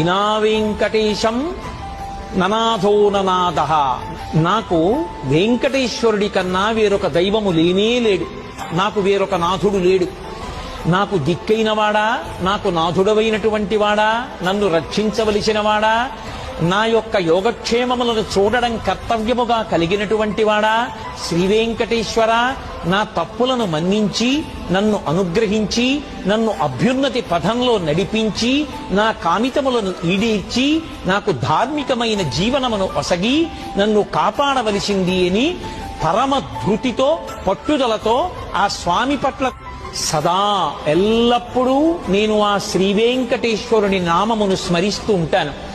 వినా వెంకటేశం ననాథో ననాథ నాకు వెంకటేశ్వరుడి కన్నా వేరొక దైవము లేనే లేడు. నాకు వేరొక నాథుడు లేడు. నాకు దిక్కైనవాడా నాకు నాథుడవైనటువంటి వాడా నన్ను రక్షించవలసిన వాడా నా యొక్క యోగక్షేమములను చూడడం కర్తవ్యముగా కలిగినటువంటి వాడా? శ్రీవేంకటేశ్వర నా తప్పులను మన్నించి నన్ను అనుగ్రహించి నన్ను అభ్యున్నతి పథంలో నడిపించి నా కామితములను ఈడేర్చి నాకు ధార్మికమైన జీవనమును ఒసగి నన్ను కాపాడవలసింది అని పరమ ధృతితో పట్టుదలతో ఆ స్వామి పట్ల సదా ఎల్లప్పుడూ నేను ఆ శ్రీవేంకటేశ్వరుని నామమును స్మరిస్తూ ఉంటాను.